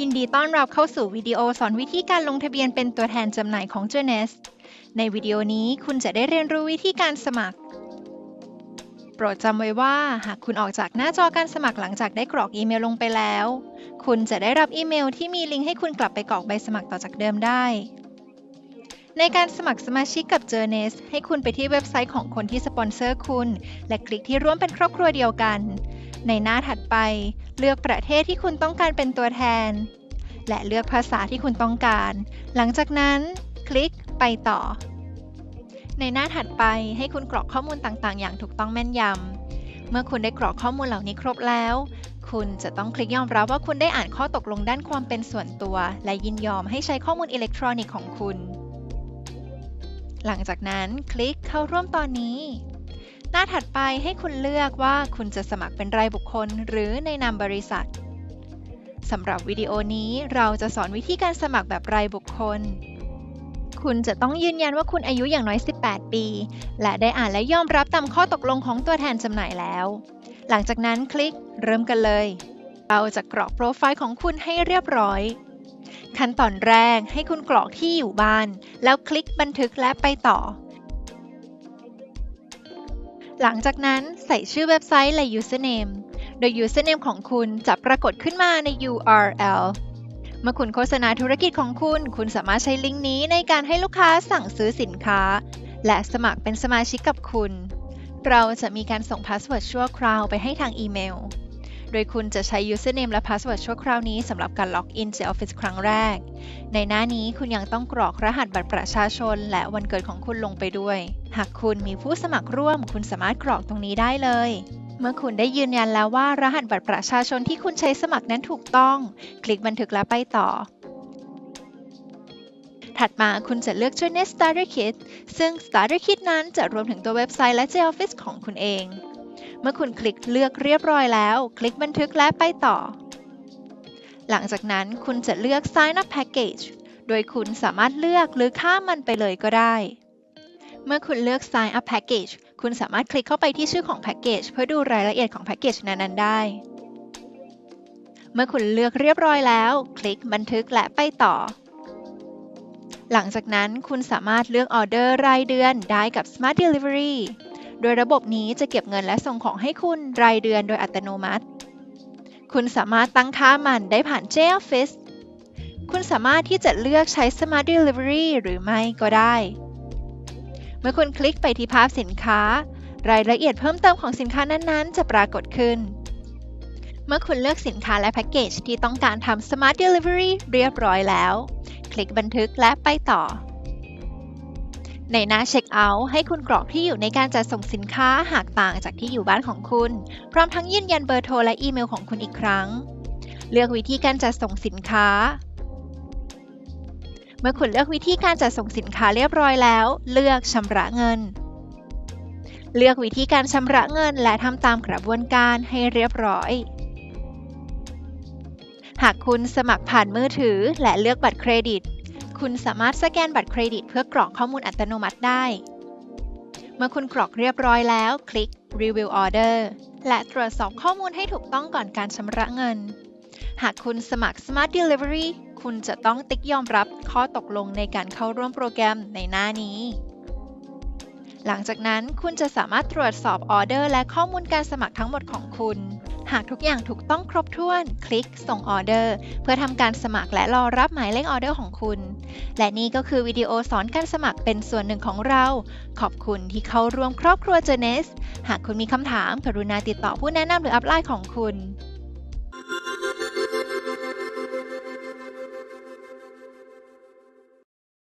ยินดีต้อนรับเข้าสู่วิดีโอสอนวิธีการลงทะเบียนเป็นตัวแทนจำหน่ายของ j o u r n e s ในวิดีโอนี้คุณจะได้เรียนรู้วิธีการสมัคร โปรดจำไว้ว่า หากคุณออกจากหน้าจอการสมัครหลังจากได้กรอกอีเมลลงไปแล้ว คุณจะได้รับอีเมลที่มีลิงก์ให้คุณกลับไปกรอกใบสมัครต่อจากเดิมได้ ในการสมัครสมาชิกกับ j o u r n e s ให้คุณไปที่เว็บไซต์ของคนที่สปอนเซอร์คุณ และคลิกที่ร่วมเป็นครอบครัวเดียวกัน ในหน้าถัดไป เลือกประเทศที่คุณต้องการเป็นตัวแทน และเลือกภาษาที่คุณต้องการ หลังจากนั้น คลิกไปต่อ ในหน้าถัดไปให้คุณกรอกข้อมูลต่างๆ อย่างถูกต้องแม่นยำ เมื่อคุณได้กรอกข้อมูลเหล่านี้ครบแล้ว คุณจะต้องคลิกยอมรับว่าคุณได้อ่านข้อตกลงด้านความเป็นส่วนตัว และยินยอมให้ใช้ข้อมูลอิเล็กทรอนิกส์ของคุณ หลังจากนั้นคลิกเข้าร่วมตอนนี้ หน้าถัดไปให้คุณเลือกว่าคุณจะสมัครเป็นรายบุคคล หรือในนามบริษัทสำหรับวิดีโอนี้เราจะสอนวิธีการสมัครแบบรายบุคคล คุณจะต้องยืนยันว่าคุณอายุอย่างน้อย 18 ปี และได้อ่านและยอมรับตามข้อตกลงของตัวแทนจำหน่ายแล้ว หลังจากนั้นคลิกเริ่มกันเลย เราจะกรอกโปรไฟล์ของคุณให้เรียบร้อย ขั้นตอนแรกให้คุณกรอกที่อยู่บ้าน แล้วคลิกบันทึกและไปต่อ หลังจากนั้นใส่ชื่อเว็บไซต์และ username โดย username ของคุณจะปรากฏขึ้นมาใน URL เมื่อคุณโฆษณาธุรกิจของคุณ คุณสามารถใช้ลิงก์นี้ในการให้ลูกค้าสั่งซื้อสินค้า และสมัครเป็นสมาชิกกับคุณ เราจะมีการส่งพาสเวิร์ดชั่วคราวไปให้ทางอีเมล โดยคุณจะใช้ username และ password ชั่วคราวนี้สำหรับการล็อกอิน J Office ครั้งแรก ในหน้านี้คุณยังต้องกรอกรหัสบัตรประชาชน และวันเกิดของคุณลงไปด้วย หากคุณมีผู้สมัครร่วม คุณสามารถกรอกตรงนี้ได้เลย เมื่อคุณได้ยืนยันแล้วว่ารหัสบัตรประชาชนที่คุณใช้สมัครนั้นถูกต้อง คลิกบันทึกและไปต่อถัดมาคุณจะเลือก Journey Starter Kit ซึ่ง Starter Kit นั้นจะรวมถึงตัวเว็บไซต์และ J Office ของคุณเอง เมื่อคุณคลิกเลือกเรียบร้อยแล้ว คลิกบันทึกและไปต่อ หลังจากนั้นคุณจะเลือก Sign Up Package โดยคุณสามารถเลือกหรือข้ามมันไปเลยก็ได้ เมื่อคุณเลือก Sign Up Package คุณสามารถคลิกเข้าไปที่ชื่อของแพ็กเกจเพื่อดูรายละเอียดของแพ็กเกจนั้นๆได้ เมื่อคุณเลือกเรียบร้อยแล้ว คลิกบันทึกและไปต่อ หลังจากนั้นคุณสามารถเลือกออเดอร์รายเดือนได้กับ Smart Delivery โดยระบบนี้จะเก็บเงินและส่งของให้คุณรายเดือนโดยอัตโนมัติ คุณสามารถตั้งค่ามันได้ผ่าน J Office คุณสามารถที่จะเลือกใช้ Smart Delivery หรือไม่ก็ได้ เมื่อคุณคลิกไปที่ภาพสินค้า รายละเอียดเพิ่มเติมของสินค้านั้นๆ จะปรากฏขึ้น เมื่อคุณเลือกสินค้าและแพ็กเกจที่ต้องการทำ Smart Delivery เรียบร้อยแล้ว คลิกบันทึกและไปต่อ ในหน้าเช็คเอาท์ให้คุณกรอกที่อยู่ในการจัดส่งสินค้าหากต่างจากที่อยู่บ้านของคุณ พร้อมทั้งยืนยันเบอร์โทรและอีเมลของคุณอีกครั้ง เลือกวิธีการจัดส่งสินค้า เมื่อคุณเลือกวิธีการจัดส่งสินค้าเรียบร้อยแล้ว เลือกชำระเงิน เลือกวิธีการชำระเงินและทำตามกระบวนการให้เรียบร้อยหากคุณสมัครผ่านมือถือและเลือกบัตรเครดิต คุณสามารถสแกนบัตรเครดิตเพื่อกรอกข้อมูลอัตโนมัติได้ เมื่อคุณกรอกเรียบร้อยแล้ว คลิก Review Order และตรวจสอบข้อมูลให้ถูกต้องก่อนการชำระเงิน หากคุณสมัคร Smart Delivery คุณจะต้องติ๊กยอมรับข้อตกลงในการเข้าร่วมโปรแกรมในหน้านี้ หลังจากนั้นคุณจะสามารถตรวจสอบออเดอร์และข้อมูลการสมัครทั้งหมดของคุณ หากทุกอย่างถูกต้องครบถ้วน คลิกส่งออเดอร์ เพื่อทำการสมัครและรอรับหมายเลขออเดอร์ของคุณ และนี่ก็คือวิดีโอสอนการสมัครเป็นส่วนหนึ่งของเรา ขอบคุณที่เข้าร่วมครอบครัวเจเนส หากคุณมีคำถามกรุณาติดต่อผู้แนะนำหรืออัพไลน์ของคุณ